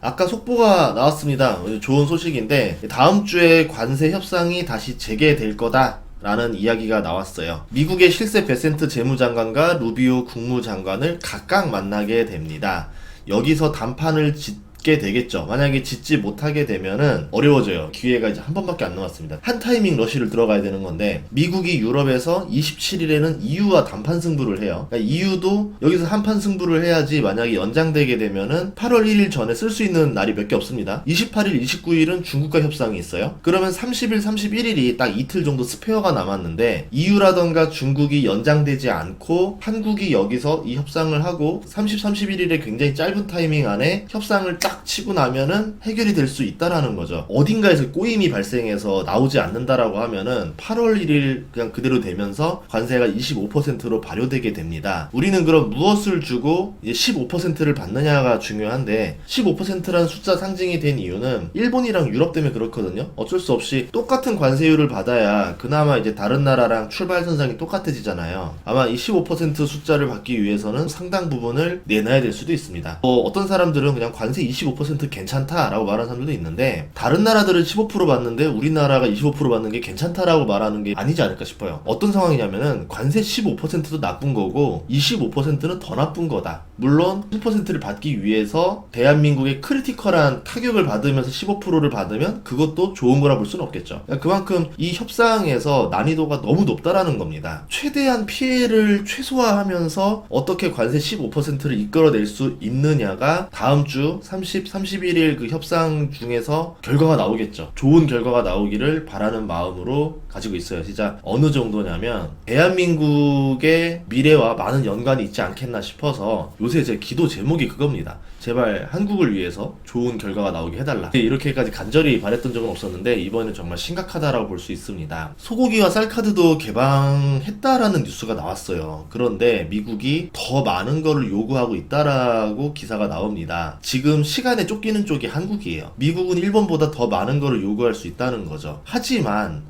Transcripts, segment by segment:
아까 속보가 나왔습니다. 좋은 소식인데 다음 주에 관세 협상이 다시 재개될 거다. 라는 이야기가 나왔어요. 미국의 실세 베센트 재무장관과 루비오 국무장관을 각각 만나게 됩니다. 여기서 단판을 짓 게 되겠죠. 만약에 짓지 못하게 되면은 어려워져요. 기회가 이제 한 번밖에 안 남았습니다. 한 타이밍 러시를 들어가야 되는 건데 미국이 유럽에서 27일에는 EU와 단판 승부를 해요. 그러니까 EU도 여기서 한판 승부를 해야지 만약에 연장되게 되면은 8월 1일 전에 쓸 수 있는 날이 몇 개 없습니다. 28일, 29일은 중국과 협상이 있어요. 그러면 30일, 31일이 딱 이틀 정도 스페어가 남았는데 EU라던가 중국이 연장되지 않고 한국이 여기서 이 협상을 하고 30, 31일에 굉장히 짧은 타이밍 안에 협상을 딱 치고 나면은 해결이 될 수 있다라는 거죠. 어딘가에서 꼬임이 발생해서 나오지 않는다라고 하면은 8월 1일 그냥 그대로 되면서 관세가 25%로 발효되게 됩니다. 우리는 그럼 무엇을 주고 이제 15%를 받느냐가 중요한데 15%라는 숫자 상징이 된 이유는 일본이랑 유럽 때문에 그렇거든요. 어쩔 수 없이 똑같은 관세율을 받아야 그나마 이제 다른 나라랑 출발선상이 똑같아지잖아요. 아마 이 15% 숫자를 받기 위해서는 상당 부분을 내놔야 될 수도 있습니다. 어, 어떤 사람들은 그냥 관세 25% 괜찮다라고 말하는 사람들도 있는데 다른 나라들은 15% 받는데 우리나라가 25% 받는 게 괜찮다라고 말하는 게 아니지 않을까 싶어요. 어떤 상황이냐면은 관세 15%도 나쁜 거고 25%는 더 나쁜 거다. 물론 10%를 받기 위해서 대한민국의 크리티컬한 타격을 받으면서 15%를 받으면 그것도 좋은 거라 볼 수는 없겠죠. 그러니까 그만큼 이 협상에서 난이도가 너무 높다라는 겁니다. 최대한 피해를 최소화하면서 어떻게 관세 15%를 이끌어낼 수 있느냐가 다음 주 30, 31일 그 협상 중에서 결과가 나오겠죠. 좋은 결과가 나오기를 바라는 마음으로 가지고 있어요. 진짜 어느 정도냐면 대한민국의 미래와 많은 연관이 있지 않겠나 싶어서 요새 제 기도 제목이 그겁니다. 제발 한국을 위해서 좋은 결과가 나오게 해달라. 이렇게까지 간절히 바랬던 적은 없었는데 이번엔 정말 심각하다라고 볼 수 있습니다. 소고기와 쌀카드도 개방했다라는 뉴스가 나왔어요. 그런데 미국이 더 많은 거를 요구하고 있다라고 기사가 나옵니다. 지금 시 간에 쫓기는 쪽이 한국이에요. 미국은 일본보다 더 많은 거를 요구할 수 있다는 거죠. 하지만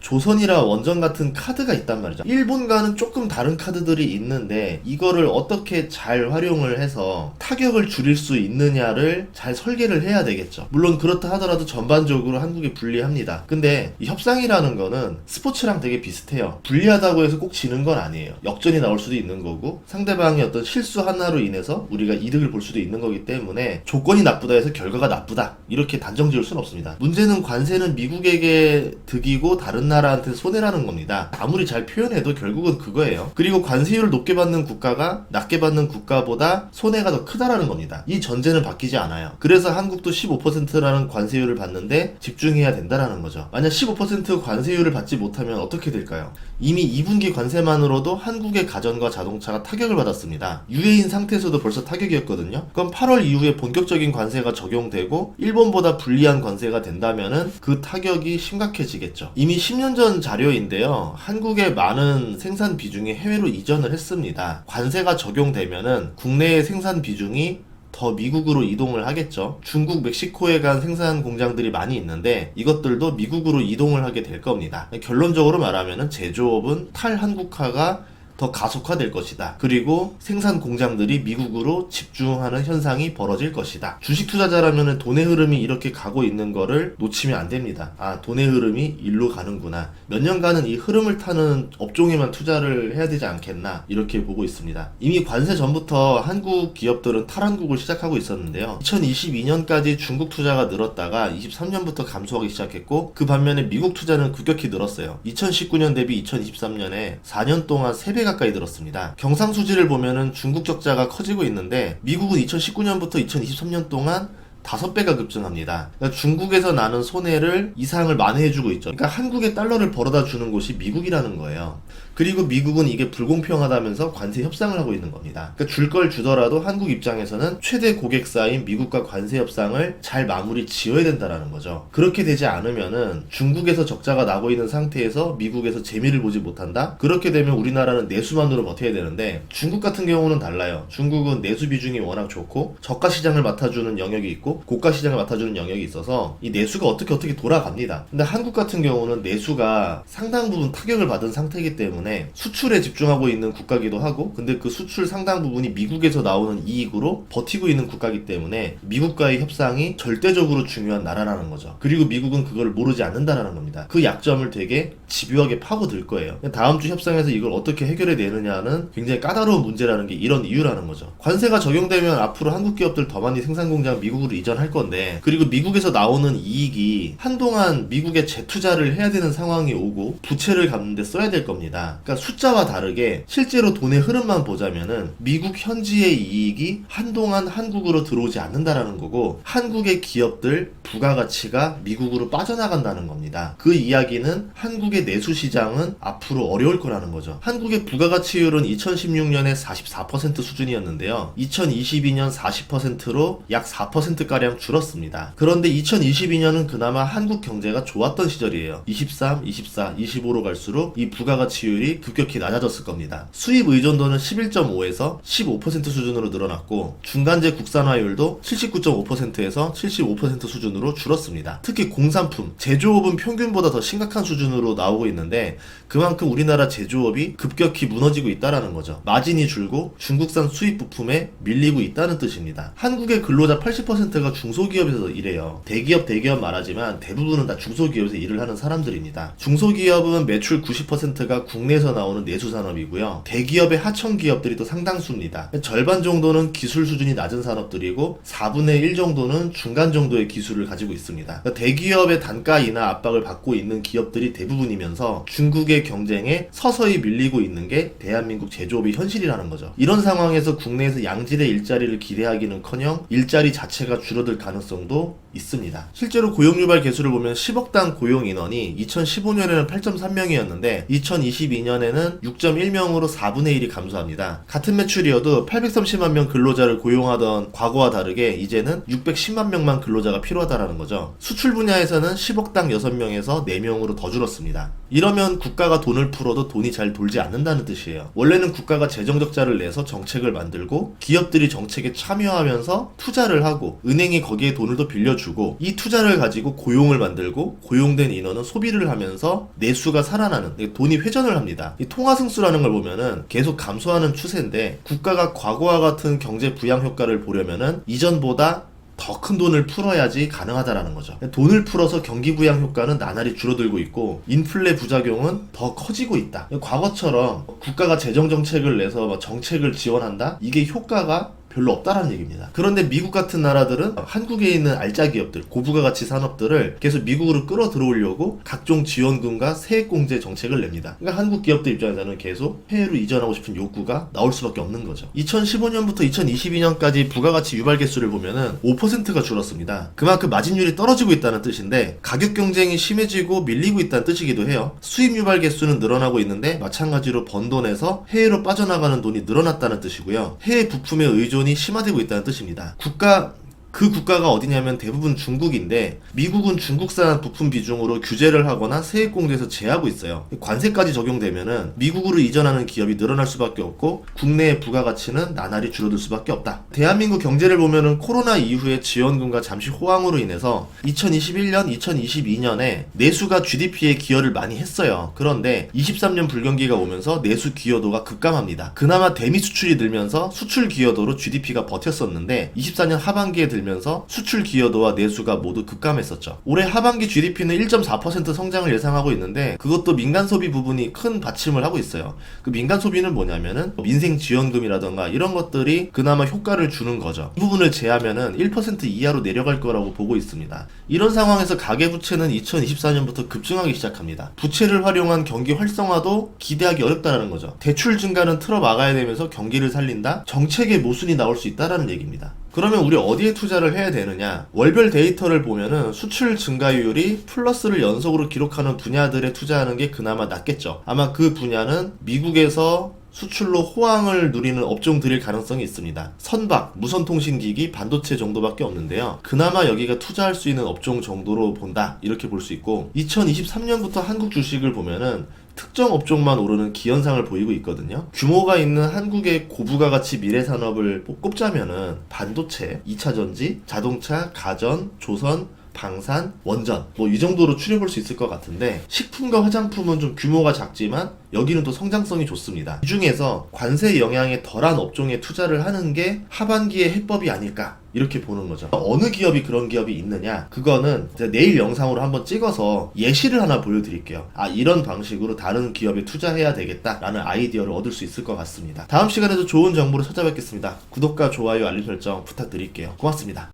조선이라 원전 같은 카드가 있단 말이죠. 일본과는 조금 다른 카드들이 있는데 이거를 어떻게 잘 활용을 해서 타격을 줄일 수 있느냐를 잘 설계를 해야 되겠죠. 물론 그렇다 하더라도 전반적으로 한국이 불리합니다. 근데 이 협상이라는 거는 스포츠랑 되게 비슷해요. 불리하다고 해서 꼭 지는 건 아니에요. 역전이 나올 수도 있는 거고 상대방의 어떤 실수 하나로 인해서 우리가 이득을 볼 수도 있는 거기 때문에 조건이 나쁘다 해서 결과가 나쁘다 이렇게 단정 지을 수는 없습니다. 문제는 관세는 미국에게 득이고 다른 나라한테 손해라는 겁니다. 아무리 잘 표현해도 결국은 그거예요. 그리고 관세율을 높게 받는 국가가 낮게 받는 국가보다 손해가 더 크다라는 겁니다. 이 전제는 바뀌지 않아요. 그래서 한국도 15%라는 관세율을 받는데 집중해야 된다라는 거죠. 만약 15% 관세율을 받지 못하면 어떻게 될까요? 이미 2분기 관세만으로도 한국의 가전과 자동차가 타격을 받았습니다. 유해인 상태에서도 벌써 타격이었거든요. 그럼 8월 이후에 본격적인 관세가 적용되고 일본보다 불리한 관세가 된다면은 그 타격이 심각해지겠죠. 이미 10년 전 자료인데요. 한국의 많은 생산 비중이 해외로 이전을 했습니다. 관세가 적용되면은 국내의 생산 비중이 더 미국으로 이동을 하겠죠. 중국, 멕시코에 간 생산 공장들이 많이 있는데 이것들도 미국으로 이동을 하게 될 겁니다. 결론적으로 말하면 제조업은 탈한국화가 더 가속화될 것이다. 그리고 생산 공장들이 미국으로 집중하는 현상이 벌어질 것이다. 주식 투자자라면 돈의 흐름이 이렇게 가고 있는 거를 놓치면 안 됩니다. 아, 돈의 흐름이 일로 가는구나. 몇 년간은 이 흐름을 타는 업종에만 투자를 해야 되지 않겠나. 이렇게 보고 있습니다. 이미 관세 전부터 한국 기업들은 탈한국을 시작하고 있었는데요. 2022년까지 중국 투자가 늘었다가 23년부터 감소하기 시작했고 그 반면에 미국 투자는 급격히 늘었어요. 2019년 대비 2023년에 4년 동안 3배 가 까이 늘었습니다. 경상수지를 보면은 중국 적자가 커지고 있는데 미국은 2019년부터 2023년 동안 다섯 배가 급증합니다. 그러니까 중국에서 나는 손해를 이상을 만회해주고 있죠. 그러니까 한국에 달러를 벌어다 주는 곳이 미국이라는 거예요. 그리고 미국은 이게 불공평하다면서 관세 협상을 하고 있는 겁니다. 그러니까 줄 걸 주더라도 한국 입장에서는 최대 고객사인 미국과 관세 협상을 잘 마무리 지어야 된다라는 거죠. 그렇게 되지 않으면은 중국에서 적자가 나고 있는 상태에서 미국에서 재미를 보지 못한다? 그렇게 되면 우리나라는 내수만으로 버텨야 되는데 중국 같은 경우는 달라요. 중국은 내수 비중이 워낙 좋고 저가 시장을 맡아주는 영역이 있고 있고 고가 시장을 맡아주는 영역이 있어서 이 내수가 어떻게 어떻게 돌아갑니다. 근데 한국 같은 경우는 내수가 상당 부분 타격을 받은 상태이기 때문에 수출에 집중하고 있는 국가기도 하고 근데 그 수출 상당 부분이 미국에서 나오는 이익으로 버티고 있는 국가이기 때문에 미국과의 협상이 절대적으로 중요한 나라라는 거죠. 그리고 미국은 그걸 모르지 않는다라는 겁니다. 그 약점을 되게 집요하게 파고들 거예요. 다음 주 협상에서 이걸 어떻게 해결해 내느냐는 굉장히 까다로운 문제라는 게 이런 이유라는 거죠. 관세가 적용되면 앞으로 한국 기업들 더 많이 생산 공장 미국으로 이전할 건데 그리고 미국에서 나오는 이익이 한동안 미국에 재투자를 해야 되는 상황이 오고 부채를 갚는데 써야 될 겁니다. 그러니까 숫자와 다르게 실제로 돈의 흐름만 보자면은 미국 현지의 이익이 한동안 한국으로 들어오지 않는다라는 거고 한국의 기업들 부가가치가 미국으로 빠져나간다는 겁니다. 그 이야기는 한국의 내수 시장은 앞으로 어려울 거라는 거죠. 한국의 부가가치율은 2016년에 44% 수준이었는데요. 2022년 40%로 약 4% 가량 줄었습니다. 그런데 2022년은 그나마 한국 경제가 좋았던 시절이에요. 23, 24, 25로 갈수록 이 부가가치율이 급격히 낮아졌을 겁니다. 수입 의존도는 11.5에서 15% 수준으로 늘어났고 중간재 국산화율도 79.5%에서 75% 수준으로 줄었습니다. 특히 공산품, 제조업은 평균보다 더 심각한 수준으로 나오고 있는데 그만큼 우리나라 제조업이 급격히 무너지고 있다라는 거죠. 마진이 줄고 중국산 수입 부품에 밀리고 있다는 뜻입니다. 한국의 근로자 80%가 중소기업에서 일해요. 대기업 대기업 말하지만 대부분은 다 중소기업에서 일을 하는 사람들입니다. 중소기업은 매출 90%가 국내에서 나오는 내수 산업이고요. 대기업의 하청 기업들이 또 상당수입니다. 절반 정도는 기술 수준이 낮은 산업들이고 4분의 1 정도는 중간 정도의 기술을 가지고 있습니다. 그러니까 대기업의 단가 인하 압박을 받고 있는 기업들이 대부분이면서 중국의 경쟁에 서서히 밀리고 있는 게 대한민국 제조업의 현실이라는 거죠. 이런 상황에서 국내에서 양질의 일자리를 기대하기는커녕 일자리 자체가 줄어들 가능성도 있습니다. 실제로 고용 유발 개수를 보면 10억당 고용 인원이 2015년에는 8.3명이었는데 2022년에는 6.1명으로 4분의 1이 감소합니다. 같은 매출이어도 830만 명 근로자를 고용하던 과거와 다르게 이제는 610만 명만 근로자가 필요하다라는 거죠. 수출 분야에서는 10억당 6명에서 4명으로 더 줄었습니다. 이러면 국가가 돈을 풀어도 돈이 잘 돌지 않는다는 뜻이에요. 원래는 국가가 재정 적자를 내서 정책을 만들고 기업들이 정책에 참여하면서 투자를 하고 은행이 거기에 돈을 더 빌려 주고 이 투자를 가지고 고용을 만들고 고용된 인원은 소비를 하면서 내수가 살아나는 돈이 회전을 합니다. 이 통화승수라는 걸 보면은 계속 감소하는 추세인데 국가가 과거와 같은 경제 부양 효과를 보려면은 이전보다 더큰 돈을 풀어야지 가능하다라는 거죠. 돈을 풀어서 경기 부양 효과는 나날이 줄어들고 있고 인플레 부작용은 더 커지고 있다. 과거처럼 국가가 재정 정책을 내서 막 정책을 지원한다. 이게 효과가 별로 없다라는 얘기입니다. 그런데 미국 같은 나라들은 한국에 있는 알짜 기업들, 고부가 가치 산업들을 계속 미국으로 끌어 들어오려고 각종 지원금과 세액공제 정책을 냅니다. 그러니까 한국 기업들 입장에서는 계속 해외로 이전하고 싶은 욕구가 나올 수밖에 없는 거죠. 2015년부터 2022년까지 부가가치 유발 개수를 보면은 5%가 줄었습니다. 그만큼 마진율이 떨어지고 있다는 뜻인데 가격 경쟁이 심해지고 밀리고 있다는 뜻이기도 해요. 수입 유발 개수는 늘어나고 있는데 마찬가지로 번 돈에서 해외로 빠져나가는 돈이 늘어났다는 뜻이고요. 해외 부품의 의존 의존이 심화되고 있다는 뜻입니다. 국가 그 국가가 어디냐면 대부분 중국인데 미국은 중국산 부품 비중으로 규제를 하거나 세액 공제에서 제하고 있어요. 관세까지 적용되면은 미국으로 이전하는 기업이 늘어날 수밖에 없고 국내의 부가가치는 나날이 줄어들 수밖에 없다. 대한민국 경제를 보면은 코로나 이후에 지원금과 잠시 호황으로 인해서 2021년, 2022년에 내수가 GDP에 기여를 많이 했어요. 그런데 23년 불경기가 오면서 내수 기여도가 급감합니다. 그나마 대미 수출이 늘면서 수출 기여도로 GDP가 버텼었는데 24년 하반기에 들 들면서 수출 기여도와 내수가 모두 급감했었죠. 올해 하반기 GDP는 1.4% 성장을 예상하고 있는데 그것도 민간 소비 부분이 큰 받침을 하고 있어요. 그 민간 소비는 뭐냐면은 민생 지원금이라던가 이런 것들이 그나마 효과를 주는 거죠. 이 부분을 제하면은 1% 이하로 내려갈 거라고 보고 있습니다. 이런 상황에서 가계 부채는 2024년부터 급증하기 시작합니다. 부채를 활용한 경기 활성화도 기대하기 어렵다는 거죠. 대출 증가는 틀어 막아야 되면서 경기를 살린다? 정책의 모순이 나올 수 있다라는 얘기입니다. 그러면 우리 어디에 투자를 해야 되느냐? 월별 데이터를 보면은 수출 증가율이 플러스를 연속으로 기록하는 분야들에 투자하는 게 그나마 낫겠죠. 아마 그 분야는 미국에서 수출로 호황을 누리는 업종들일 가능성이 있습니다. 선박, 무선통신기기, 반도체 정도밖에 없는데요. 그나마 여기가 투자할 수 있는 업종 정도로 본다. 이렇게 볼 수 있고 2023년부터 한국 주식을 보면은 특정 업종만 오르는 기현상을 보이고 있거든요. 규모가 있는 한국의 고부가 가치 미래 산업을 꼽자면은 반도체, 2차 전지, 자동차, 가전, 조선, 방산, 원전 뭐 이 정도로 추려볼 수 있을 것 같은데 식품과 화장품은 좀 규모가 작지만 여기는 또 성장성이 좋습니다. 이 중에서 관세 영향에 덜한 업종에 투자를 하는 게 하반기의 해법이 아닐까 이렇게 보는 거죠. 어느 기업이 그런 기업이 있느냐? 그거는 내일 영상으로 한번 찍어서 예시를 하나 보여드릴게요. 아 이런 방식으로 다른 기업에 투자해야 되겠다라는 아이디어를 얻을 수 있을 것 같습니다. 다음 시간에도 좋은 정보로 찾아뵙겠습니다. 구독과 좋아요, 알림 설정 부탁드릴게요. 고맙습니다.